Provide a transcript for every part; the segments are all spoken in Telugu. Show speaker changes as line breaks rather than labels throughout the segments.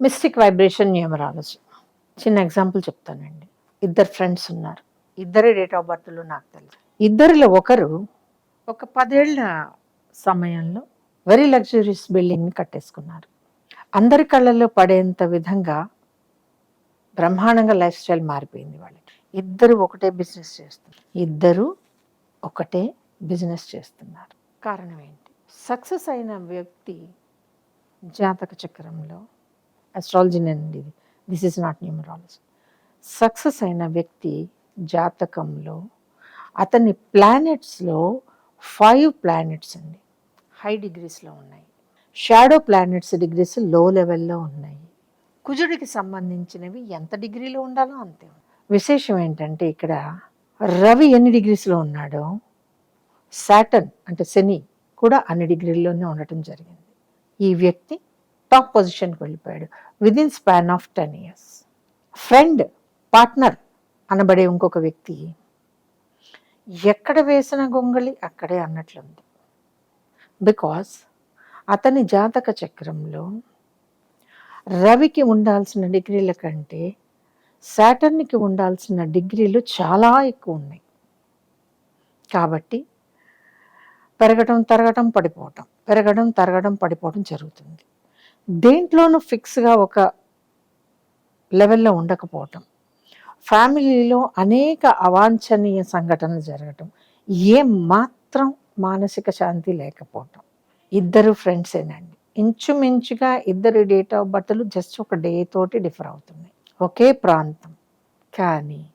Mystic vibration numerology. చిన్న ఎగ్జాంపుల్ చెప్తానండి. ఇద్దరు ఫ్రెండ్స్ ఉన్నారు. ఇద్దరి డేట్ ఆఫ్ బర్త్లు నాకు తెలుసు. ఇద్దరిలో ఒకరు ఒక పదేళ్ళ సమయంలో వెరీ లగ్జరీస్ బిల్డింగ్ని కట్టేసుకున్నారు. అందరి కళ్ళల్లో పడేంత విధంగా బ్రహ్మాండంగా లైఫ్ స్టైల్ మారిపోయింది వాళ్ళకి. ఇద్దరు ఒకటే బిజినెస్ చేస్తున్నారు. ఇద్దరు ఒకటే బిజినెస్ చేస్తున్నారు. కారణం ఏంటి? సక్సెస్ అయిన వ్యక్తి జాతక చక్రంలో అండి ఇది. This is not numerology success అయిన వ్యక్తి జాతకంలో అతని ప్లానెట్స్లో ఫైవ్ ప్లానెట్స్ అండి. హై డిగ్రీస్లో ఉన్నాయి. షాడో ప్లానెట్స్ డిగ్రీస్లో లెవెల్లో ఉన్నాయి. కుజుడికి సంబంధించినవి ఎంత డిగ్రీలో ఉండాలో అంతే. విశేషం ఏంటంటే ఇక్కడ రవి ఎన్ని డిగ్రీస్లో ఉన్నాడో సాటర్న్ అంటే శని కూడా అన్ని డిగ్రీల్లోనే ఉండటం జరిగింది. ఈ వ్యక్తి టాప్ పొజిషన్కి వెళ్ళిపోయాడు. Within span of ten years friend partner అనబడే ఇంకొక వ్యక్తి. ఎక్కడ వేసిన గొంగళి? అక్కడే అన్నట్లుంది. బికాస్ అతని జాతక చక్రంలో రవికి ఉండాల్సిన డిగ్రీల కంటే శాటర్న్కి ఉండాల్సిన డిగ్రీలు చాలా ఎక్కువ ఉన్నాయి. కాబట్టి పెరగటం తరగటం పడిపోవటం. పెరగడం తరగడం పడిపోవడం జరుగుతుంది. దేంట్లోనూ ఫిక్స్గా ఒక లెవెల్లో ఉండకపోవటం. ఫ్యామిలీలో అనేక అవాంఛనీయ సంఘటనలు జరగటం. ఏం మాత్రం మానసిక శాంతి లేకపోవటం. ఇద్దరు ఫ్రెండ్సేనండి. ఇంచుమించుగా ఇద్దరి డేట్ ఆఫ్ బర్త్లు జస్ట్ ఒక డే తోటి డిఫర్ అవుతున్నాయి. ఒకే ప్రాంతం. కానీ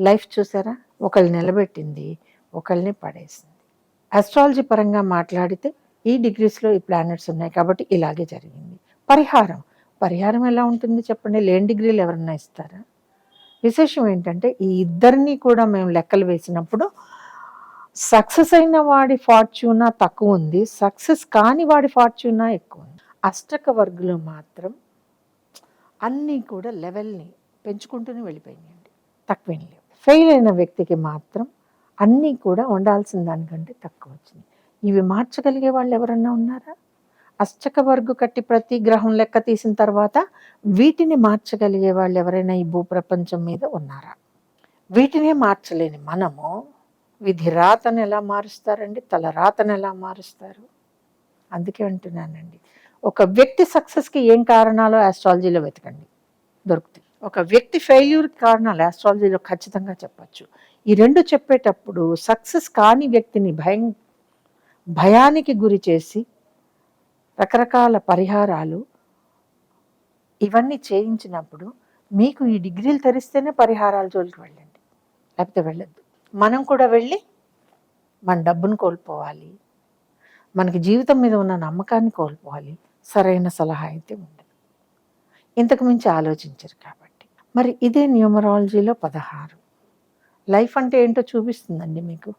లైఫ్ చూసారా? ఒకళ్ళు నిలబెట్టింది ఒకళ్ళని పడేసింది. అస్ట్రాలజీ పరంగా మాట్లాడితే ఈ డిగ్రీస్లో ఈ ప్లానెట్స్ ఉన్నాయి కాబట్టి ఇలాగే జరిగింది. పరిహారం. పరిహారం ఎలా ఉంటుంది చెప్పండి? లేని డిగ్రీలు ఎవరన్నా ఇస్తారా? విశేషం ఏంటంటే ఈ ఇద్దరిని కూడా మేము లెక్కలు వేసినప్పుడు సక్సెస్ అయిన వాడి ఫార్చ్యూనా తక్కువ ఉంది సక్సెస్ కాని వాడి ఫార్చ్యూనా ఎక్కువ ఉంది. అష్టక వర్గులు మాత్రం అన్నీ కూడా లెవెల్ని పెంచుకుంటూనే వెళ్ళిపోయినాయండి. తక్కువేం లేవు. ఫెయిల్ అయిన వ్యక్తికి మాత్రం అన్నీ కూడా ఉండాల్సిన దానికంటే తక్కువ వచ్చింది. ఇవి మార్చగలిగే వాళ్ళు ఎవరన్నా ఉన్నారా? అష్టక వర్గు కట్టి ప్రతి గ్రహం లెక్క తీసిన తర్వాత వీటిని మార్చగలిగే వాళ్ళు ఎవరైనా ఈ భూప్రపంచం మీద ఉన్నారా? వీటినే మార్చలేని మనము విధి రాతను ఎలా మారుస్తారండి? తల రాతను ఎలా మారుస్తారు? అందుకే అంటున్నానండి. ఒక వ్యక్తి సక్సెస్కి ఏం కారణాలో ఆస్ట్రాలజీలో వెతకండి. దొరుకుతాయి. ఒక వ్యక్తి ఫెయిల్యూర్ కారణాలు ఆస్ట్రాలజీలో ఖచ్చితంగా చెప్పచ్చు. ఈ రెండు చెప్పేటప్పుడు సక్సెస్ కాని వ్యక్తిని భయం భయానికి గురి చేసి రకరకాల పరిహారాలు ఇవన్నీ చేయించినప్పుడు మీకు ఈ డిగ్రీలు తెరిస్తేనే పరిహారాల జోలికి వెళ్ళండి. లేకపోతే వెళ్ళద్దు. మనం కూడా వెళ్ళి మన డబ్బును కోల్పోవాలి. మనకి జీవితం మీద ఉన్న నమ్మకాన్ని కోల్పోవాలి. సరైన సలహా అయితే ఉండదు. ఇంతకు మించి ఆలోచించరు కాబట్టి. మరి ఇదే న్యూమరాలజీలో పదహారు. లైఫ్ అంటే ఏంటో చూపిస్తుందండి మీకు.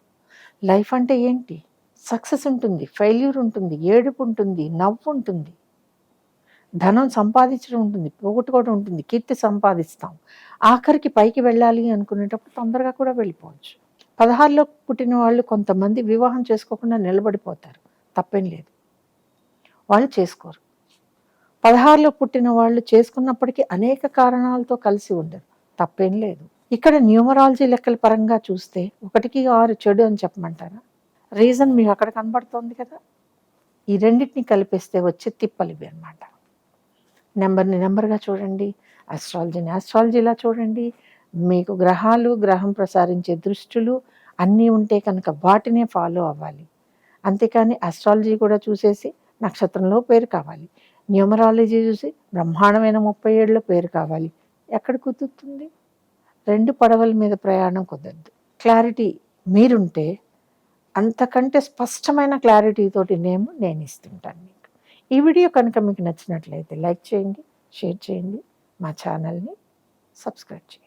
లైఫ్ అంటే ఏంటి? సక్సెస్ ఉంటుంది ఫెయిల్యూర్ ఉంటుంది ఏడుపు ఉంటుంది నవ్వు ఉంటుంది. ధనం సంపాదించడం ఉంటుంది పోగొట్టుకోవడం ఉంటుంది కీర్తి సంపాదిస్తాం. ఆఖరికి పైకి వెళ్ళాలి అనుకునేటప్పుడు తొందరగా కూడా వెళ్ళిపోవచ్చు. పదహారులో పుట్టిన వాళ్ళు కొంతమంది వివాహం చేసుకోకుండా నిలబడిపోతారు తప్పేం లేదు. వాళ్ళు చేసుకోరు. పదహారులో పుట్టిన వాళ్ళు చేసుకున్నప్పటికీ అనేక కారణాలతో కలిసి ఉండరు తప్పేం లేదు. ఇక్కడ న్యూమరాలజీ లెక్కల పరంగా చూస్తే ఒకటికి ఆరు చెడు అని చెప్పమంటారా? రీజన్ మీకు అక్కడ కనబడుతోంది కదా. ఈ రెండింటిని కలిపేస్తే వచ్చే తిప్పలివి అనమాట నెంబర్ని నెంబర్గా చూడండి ఆస్ట్రాలజీని ఆస్ట్రాలజీలా చూడండి. మీకు గ్రహాలు గ్రహం ప్రసారించే దృష్టులు అన్నీ ఉంటే కనుక వాటినే ఫాలో అవ్వాలి. అంతేకాని ఆస్ట్రాలజీ కూడా చూసేసి నక్షత్రంలో పేరు కావాలి. న్యూమరాలజీ చూసి బ్రహ్మాండమైన ముప్పై ఏళ్ళలో పేరు కావాలి. ఎక్కడ కుదురుతుంది? రెండు పడవల మీద ప్రయాణం కుదరదు. క్లారిటీ మీరుంటే అంతకంటే స్పష్టమైన క్లారిటీతోటి నేమ్ నేను ఇస్తుంటాను మీకు. ఈ వీడియో కనుక మీకు నచ్చినట్లయితే లైక్ చేయండి షేర్ చేయండి మా ఛానల్ని సబ్స్క్రైబ్ చేయండి.